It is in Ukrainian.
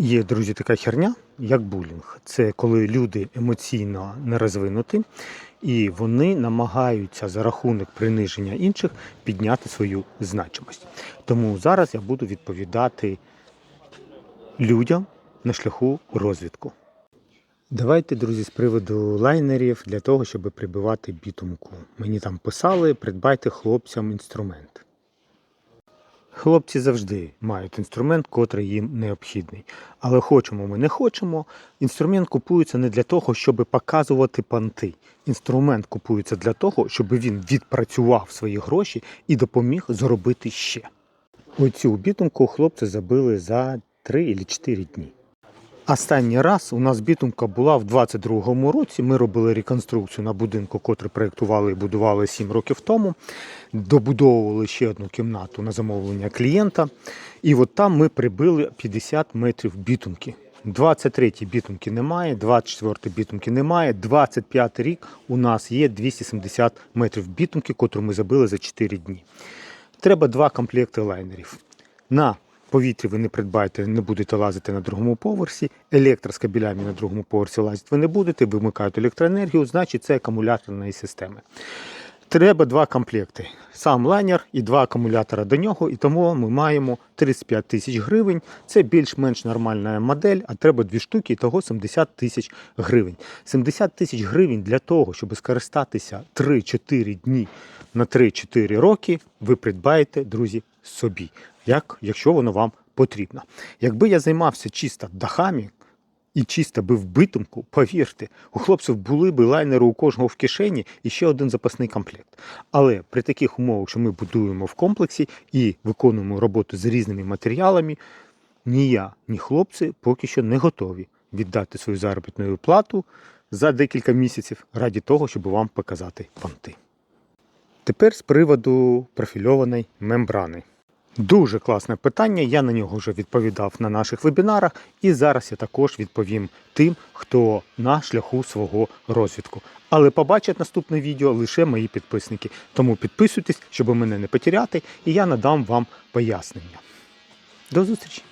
Є, друзі, така херня, як булінг. Це коли люди емоційно не розвинуті, і вони намагаються за рахунок приниження інших підняти свою значимость. Тому зараз я буду відповідати людям на шляху розвитку. Давайте, друзі, з приводу лайнерів для того, щоб прибивати бітумку. Мені там писали, придбайте хлопцям інструмент. Хлопці завжди мають інструмент, котрий їм необхідний. Але хочемо ми не хочемо. Інструмент купується не для того, щоб показувати панти. Інструмент купується для того, щоб він відпрацював свої гроші і допоміг зробити ще. Оцю бітумку хлопці забили за 3 чи 4 дні. Останній раз у нас бітумка була в 22-му році. Ми робили реконструкцію на будинку, котрий проєктували і будували 7 років тому. Добудовували ще одну кімнату на замовлення клієнта. І от там ми прибили 50 метрів бітумки. 23-й бітумки немає, 24-й бітумки немає, 25-й рік у нас є 270 метрів бітумки, котру ми забили за 4 дні. Треба два комплекти лайнерів. На повітрі ви не придбаєте, не будете лазити на другому поверсі. Електро з кабелями на другому поверсі лазити ви не будете, вимикають електроенергію, значить це акумуляторної системи. Треба два комплекти. Сам лайнер і два акумулятора до нього, і тому ми маємо 35 тисяч гривень. Це більш-менш нормальна модель, а треба дві штуки, і того 70 тисяч гривень. 70 тисяч гривень для того, щоб скористатися 3-4 дні на 3-4 роки, ви придбаєте, друзі, собі, як, якщо воно вам потрібно. Якби я займався чисто дахами, і чисто би в битумку, повірте, у хлопців були б лайнери у кожного в кишені і ще один запасний комплект. Але при таких умовах, що ми будуємо в комплексі і виконуємо роботу з різними матеріалами, ні я, ні хлопці поки що не готові віддати свою заробітну плату за декілька місяців раді того, щоб вам показати понти. Тепер з приводу профільованої мембрани. Дуже класне питання. Я на нього вже відповідав на наших вебінарах, і зараз я також відповім тим, хто на шляху свого розвитку. Але побачать наступне відео лише мої підписники. Тому підписуйтесь, щоб мене не потеряти, і я надам вам пояснення. До зустрічі!